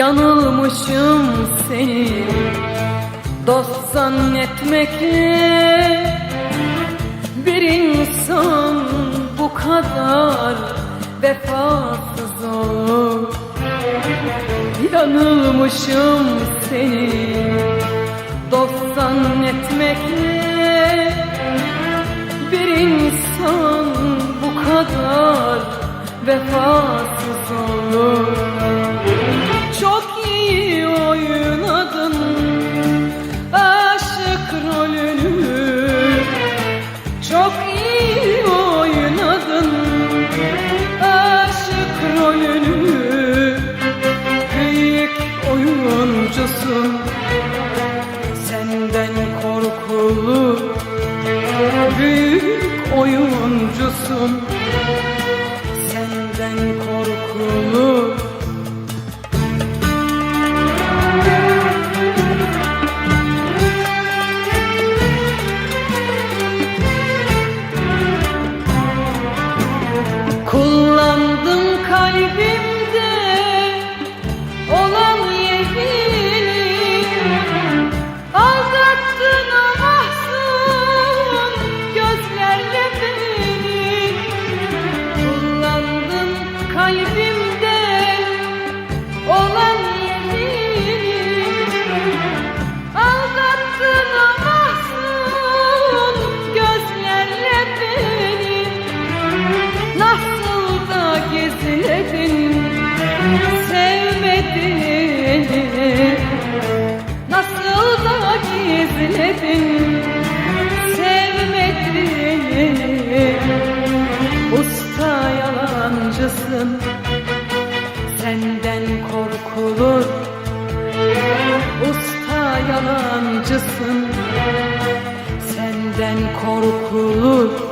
Yanılmışım seni. Dost zannetmekle Bir insan bu kadar vefasız olur. Yanılmışım seni. Dost zannetmekle Bir insan bu kadar vefasız olur senden da gizledin sevmedin Usta yalancısın senden korkulur. Usta yalancısın senden korkulur